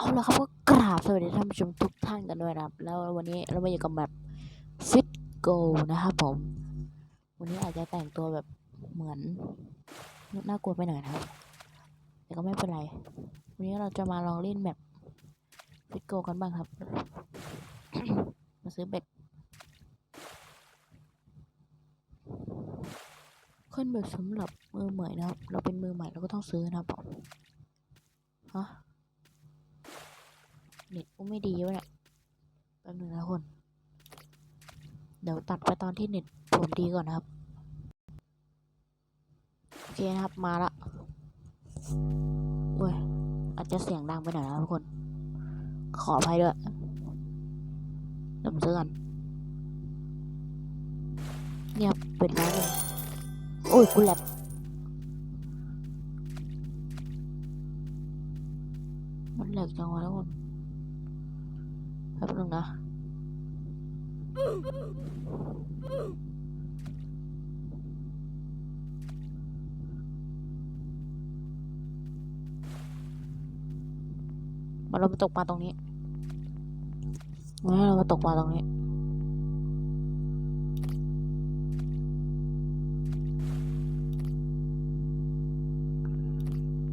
เอาละครับก็กราบสวัสดีท่านผู้ชมทุกท่านกันด้วยนะครับ แล้ววันนี้เรามาอยู่กับแบบฟิตโกนะครับผม วันนี้อาจจะแต่งตัวแบบเหมือนน่ากลัวไปหน่อยนะครับ แต่ก็ไม่เป็นไร วันนี้เราจะมาลองเล่นแบบฟิตโกกันบ้างครับ มาซื้อเบ็ดขึ้นแบบสำหรับมือใหม่นะครับ เราเป็นมือใหม่เราก็ต้องซื้อนะครับผมฮะ เน็ตกูไม่ดีวะเนี่ยแป๊บนึงนะคน เดี๋ยวตัดไปตอนที่เน็ตผมดีก่อนนะครับ โอเคนะครับมาละเว้ยอาจจะเสียงดังไปหน่อยนะทุกคน ขออภัยด้วยเดี๋ยวผมซื้อกันเนี่ยปิดร้านเลยโอ้ยกูแลกมันแหลกจังวะทุกคน แป๊บนึงนะมาเรามาตกปลาตรงนี้มาเรามาตกปลาตรงนี้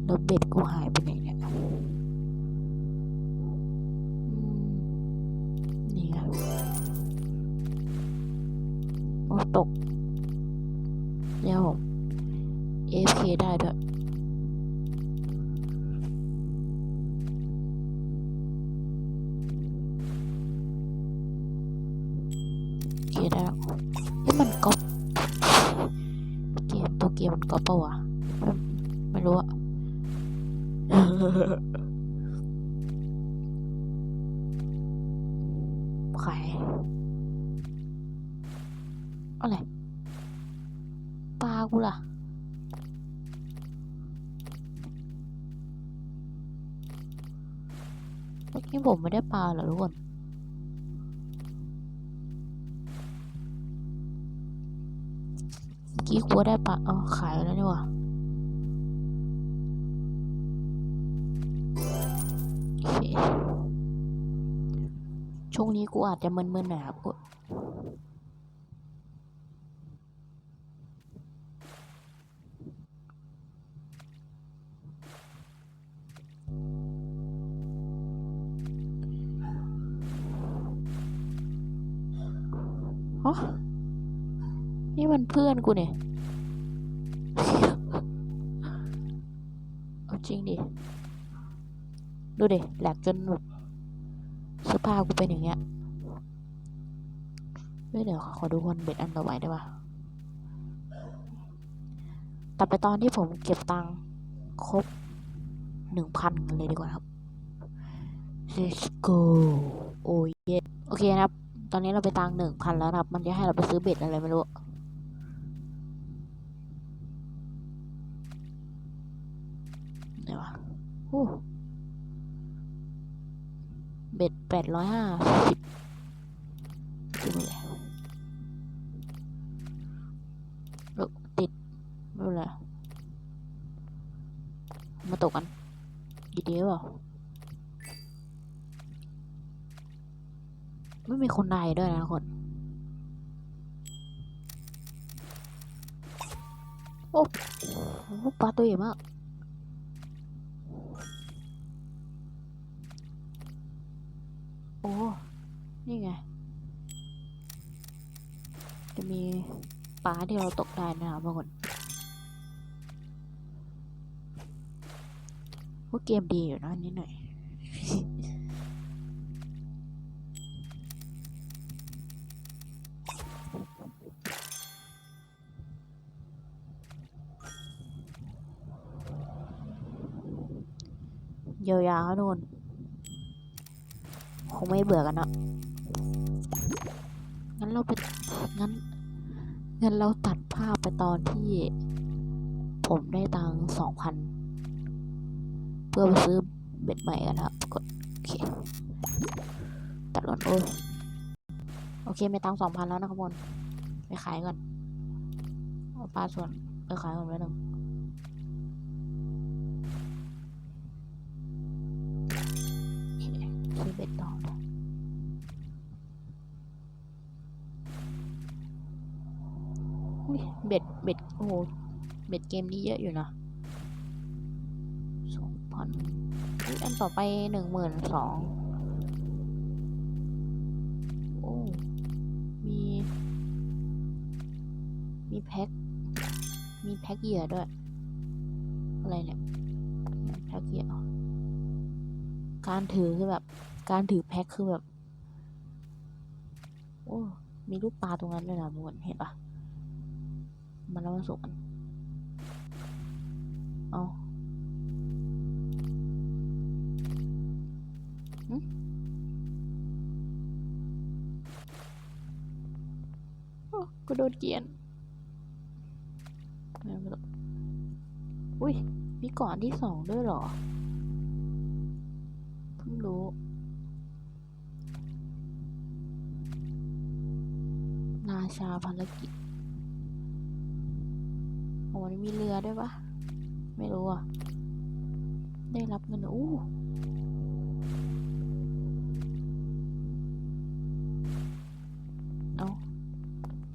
แล้วเบ็ดกูหายไปไหน โอ้ตกเดี๋ยวผม AFK ได้ด้วยโอเคได้แล้วนี่มันก๊อปเกมตัวเกมมันก๊อปปะวะไม่ไม่รู้อะขาย อะไรปลากูล่ะเมื่อกี้ผมไม่ได้ปลาเหรอทุกคนเมื่อกี้กูได้ปลาเอาขายแล้วนี่ว่าช่วงนี้กูอาจจะมึนๆหน่อยครับกูันเพื่อนกูเนี่ย เอาจริงดิ ดูดิแหลกจนแบบเสื้อผ้ากูเป็นอย่างเงี้ยเฮ้ยเดี๋ยวขอดูคนเบ็ดอันต่อไปได้ปะตัดไปตอนที่ผมเก็บตังค์ครบหนึ่งพันกันเลยดีกว่าครับ let's go โอ้ยโอเคนะครับ ตอนนี้เราไปตังหนึ่งพันแล้วนะครับ มันจะให้เราไปซื้อเบ็ดอะไรไม่รู้ เบ็ดแปดร้อยห้าสิบดูเลยเออติดไม่เป็นไรมาตกกัน ดีดีเปล่าไม่มีคนใดด้วยนะคนโอ้โหปลาตัวใหญ่มาก ปลาที่เราตกได้นะครับทุกคนว่าเกมดีอยู่นะนิดหน่อยยาวๆทุกคนคงไม่เบื่อกันเนอะงั้นเราไปงั้น งั้นเราตัดภาพไปตอนที่ ผมได้ตังสองพันเพื่อไปซื้อเบ็ดใหม่กันครับกดโอเคตัดก่อนโอ้ยโอเคไม่ตังสองพันแล้วนะครับบนไปขายก่อนเอาปลาส่วนไปขายก่อนไว้หนึ่ง อุ้ยเบ็ดเบ็ดโอ้โหเบ็ดเกมนี้เยอะอยู่นะสองพันอันต่อไปหนึ่งหมื่นสองโอ้มี มีแพ็ค มีแพ็คเหยื่อด้วย อะไรเนี่ยแพ็คเหยื่อการถือคือแบบ การถือแพ็คคือแบบ โอ้ มีลูกปลาตรงนั้นด้วยนะทุกคนเห็นปะ มันแล้วมันสุกกันเอาโอ้กูโดนเกียนไม่รู้อุ้ย มีก่อนที่สองด้วยเหรอ เพิ่งรู้ราชาภารกิจ โอ้มันมีเรือด้วยปะไม่รู้อะ ได้รับเงินอู้เอา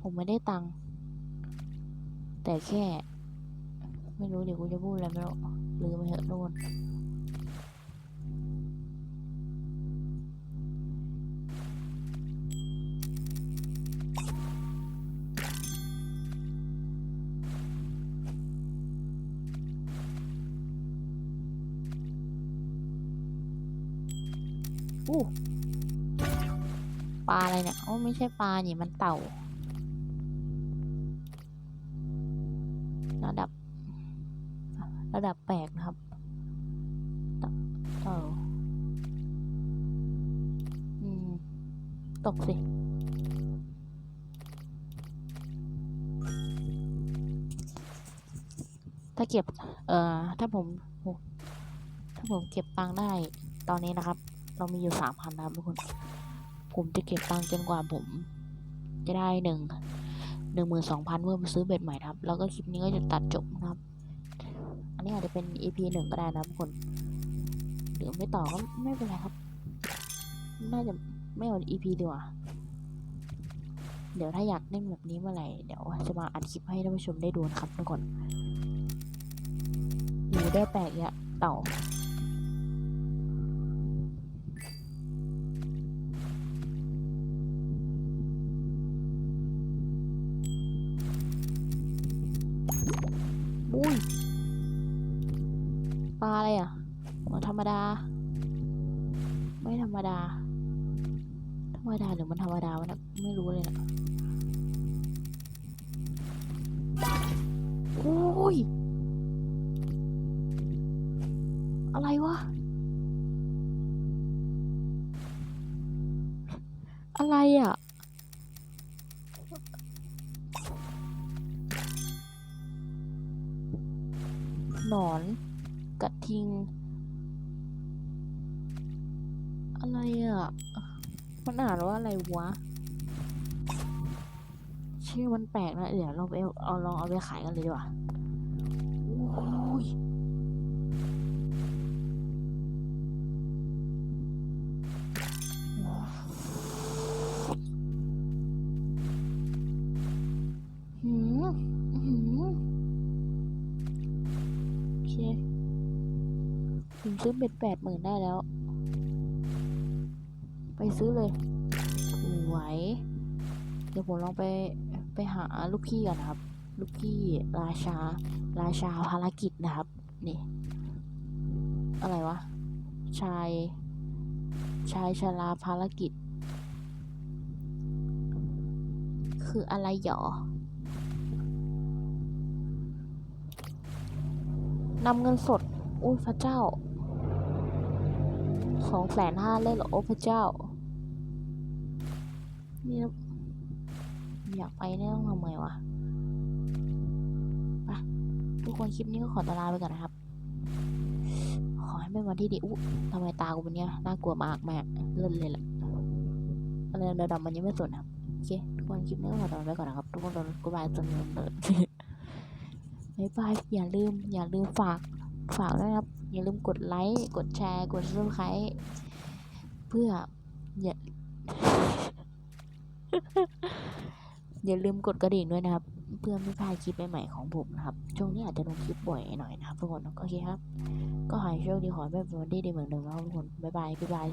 ผมไม่ได้ตังค์แต่แค่ ไม่รู้เดี๋ยวกูจะพูดอะไรไม่รู้ลืมไปเถอะโดน อู้ปลาอะไรเนี่ยโอ้ไม่ใช่ปลานี่มันเต่าระดับ ระดับแปลกนะครับ เต่าอืมตกสิถ้าเก็บ เอ่อ ถ้าผม ถ้าผมเก็บตังได้ตอนนี้นะครับ เรามีอยู่สามพันนะครับทุกคน ผมจะเก็บตังค์จนกว่าผม จะได้หนึ่งหนึ่งหมื่นสองพันเพื่อมาซื้อเบ็ดใหม่ครับ แล้วก็คลิปนี้ก็จะตัดจบนะครับ อันนี้อาจจะเป็น EP หนึ่งก็ได้นะทุกคนหรือไม่ต่อก็ไม่เป็นไรครับ น่าจะไม่เอา EP ดีกว่า เดี๋ยวถ้าอยากเล่นแบบนี้เมื่อไหร่ เดี๋ยวจะมาอัดคลิปให้ท่านผู้ชมได้ดูนะครับทุกคนอยู่ได้แปลกอะเต่า ธรรมดา ธรรมดาหรือมันธรรมดาวะนะไม่รู้เลยนะโอ้ย อะไรวะ อะไรอะหนอนกระทิง อะไรอะ มันอ่านว่าอะไรวะ ชื่อมันแปลกนะ เดี๋ยวเราไปเอาลองเอาไปขายกันเลยดีกว่าโอ้ยหืมหืมโอเคผมซื้อเบ็ดแปดหมื่นได้แล้ว ซื้อเลยไหว เดี๋ยวผมลองไปไปหาลูกพี่ก่อนนะครับ ลูกพี่ราชา ราชาภารกิจนะครับ นี่ อะไรวะ ชาย ชายชาราภารกิจ คืออะไรหรอนำเงินสด อุ้ยพระเจ้า สองแสนห้าเลยเหรอ โอ้พระเจ้า นี่อยากไปเนี่ยต้องทำไงวะไปทุกคนคลิปนี้ก็ขอตลาไปก่อนนะครับ ขอให้เป็นวันที่ดีอุ๊ทำไมตากูเป็นเนี้ยน่ากลัวมากแม่เล่นเลยแหละอะไรดำๆมันยังไม่สนนะครับโอเคทุกคนคลิปนี้ก็ขอตลาไปก่อนนะครับ ทุกคนโดนกูบายจนเลยบ๊ายบายอย่าลืม อย่าลืมฝากฝากด้วยนะครับ อย่าลืมกดไลค์ กดแชร์ กดซับสไครต์เพื่ออย่า อย่าลืมกดกระดิ่งด้วยนะครับ เพื่อไม่พลาดคลิปใหม่ๆของผมนะครับ ช่วงนี้อาจจะลงคลิปบ่อยหน่อยนะครับทุกคนโอเคครับ ก็ขอให้โชคดีขอให้เป็นวันที่ดีเหมือนเดิมนะครับทุกคนบ๊ายบายบ๊ายบาย